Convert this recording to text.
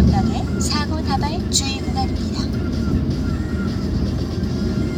전방의 사고 다발 주의 구간입니다.